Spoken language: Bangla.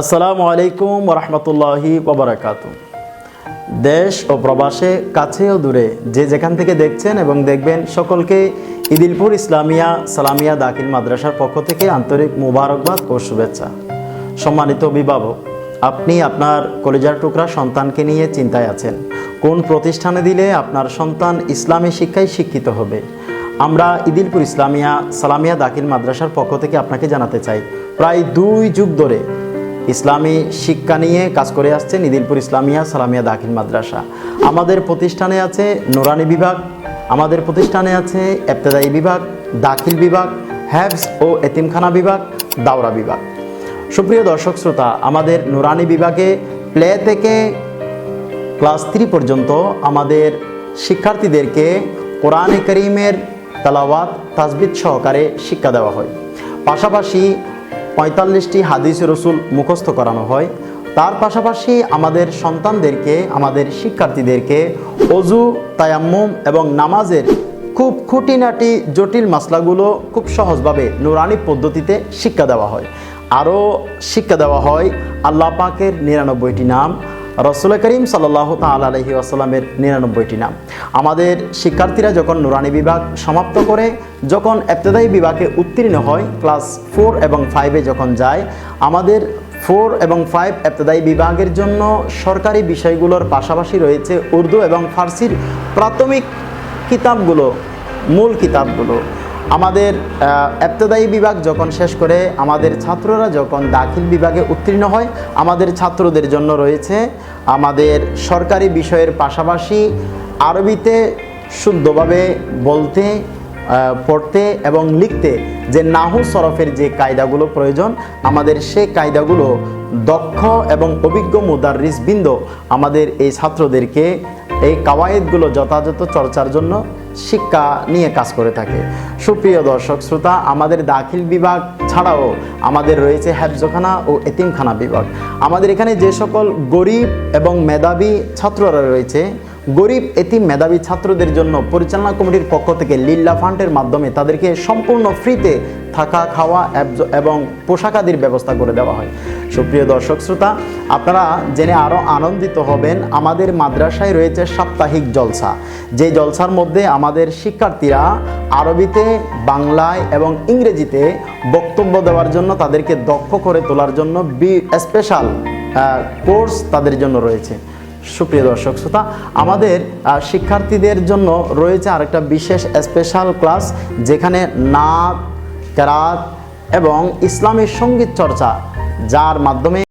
আসসালামু আলাইকুম রহমতুল্লাহি ওবরাকাত দেশ ও প্রবাসে, কাছে ও দূরে যে যেখান থেকে দেখছেন এবং দেখবেন সকলকে ইদিলপুর ইসলামিয়া সালামিয়া দাখিল মাদ্রাসার পক্ষ থেকে আন্তরিক মুবারকবাদ ও শুভেচ্ছা। সম্মানিত অভিভাবক, আপনি আপনার কলেজার টুকরা সন্তানকে নিয়ে চিন্তায় আছেন। কোন প্রতিষ্ঠানে দিলে আপনার সন্তান ইসলামী শিক্ষায় শিক্ষিত হবে? আমরা ইদিলপুর ইসলামিয়া সালামিয়া দাখিল মাদ্রাসার পক্ষ থেকে আপনাকে জানাতে চাই, প্রায় দুই যুগ ধরে ইসলামী শিক্ষা নিয়ে কাজ করে আসছে ইদিলপুর ইসলামিয়া সালামিয়া দাখিল মাদ্রাসা। আমাদের প্রতিষ্ঠানে আছে নোরানি বিভাগ, আমাদের প্রতিষ্ঠানে আছে এফতেদায়ী বিভাগ, দাখিল বিভাগ হ্যাবস ও এতিমখানা বিভাগ, দাওরা বিভাগ। সুপ্রিয় দর্শক শ্রোতা, আমাদের নুরানি বিভাগে প্লে থেকে ক্লাস থ্রি পর্যন্ত আমাদের শিক্ষার্থীদেরকে কোরআনে করিমের তালাওয়াত, তাজবিদ সহকারে শিক্ষা দেওয়া হয়। পাশাপাশি পঁয়তাল্লিশটি হাদিস রসুল মুখস্থ করানো হয়। তার পাশাপাশি আমাদের সন্তানদেরকে, আমাদের শিক্ষার্থীদেরকে অজু, তায়াম্মুম এবং নামাজের খুব খুঁটিনাটি জটিল মশলাগুলো খুব সহজভাবে নুরানি পদ্ধতিতে শিক্ষা দেওয়া হয়। আরও শিক্ষা দেওয়া হয় আল্লাহ পাকের নিরানব্বইটি নাম রসুল করিম সাল্লাহ তাল আলহি আসাল্লামের নিরানব্বইটি নাম। আমাদের শিক্ষার্থীরা যখন নুরানি বিভাগ সমাপ্ত করে, যখন এফতেদায়ী বিভাগে উত্তীর্ণ হয়, ক্লাস ফোর এবং ফাইভে যখন যায়, আমাদের ফোর এবং ফাইভ এফতেদায়ী বিভাগের জন্য সরকারি বিষয়গুলোর পাশাপাশি রয়েছে উর্দু এবং ফার্সির প্রাথমিক কিতাবগুলো, মূল কিতাবগুলো। আমাদের এপ্তদায়ী বিভাগ যখন শেষ করে, আমাদের ছাত্ররা যখন দাখিল বিভাগে উত্তীর্ণ হয়, আমাদের ছাত্রদের জন্য রয়েছে আমাদের সরকারি বিষয়ের পাশাপাশি আরবিতে শুদ্ধভাবে বলতে পড়তে এবং লিখতে যে নাহু সরফের যে কায়দাগুলো প্রয়োজন, আমাদের সেই কায়দাগুলো দক্ষ এবং অভিজ্ঞ মুদারিস বৃন্দ আমাদের এই ছাত্রদেরকে এই কাওয়ায়েদগুলো যথাযথ চর্চার জন্য শিক্ষা নিয়ে কাজ করে থাকে। সুপ্রিয় দর্শক শ্রোতা, আমাদের দাখিল বিভাগ ছাড়াও আমাদের রয়েছে হ্যাবজখানা ও এতিমখানা বিভাগ। আমাদের এখানে যে সকল গরিব এবং মেধাবী ছাত্ররা রয়েছে গরিব, এতিম মেধাবী ছাত্রদের জন্য পরিচালনা কমিটির পক্ষ থেকে লিল্লা ফান্ডের মাধ্যমে তাদেরকে সম্পূর্ণ ফ্রিতে থাকা, খাওয়া এবং পোশাক আদির ব্যবস্থা করে দেওয়া হয়। সুপ্রিয় দর্শক শ্রোতা, আপনারা জেনে আরও আনন্দিত হবেন, আমাদের মাদ্রাসায় রয়েছে সাপ্তাহিক জলসা। যে জলসার মধ্যে আমাদের শিক্ষার্থীরা আরবিতে, বাংলায় এবং ইংরেজিতে বক্তব্য দেওয়ার জন্য তাদেরকে দক্ষ করে তোলার জন্য বি, স্পেশাল কোর্স তাদের জন্য রয়েছে। সুপ্রিয় দর্শক শ্রোতা, আমাদের শিক্ষার্থীদের জন্য রয়েছে আরেকটা বিশেষ স্পেশাল ক্লাস যেখানে নাচ কেরাত এবং ইসলামের সংগীত চর্চা, যার মাধ্যমে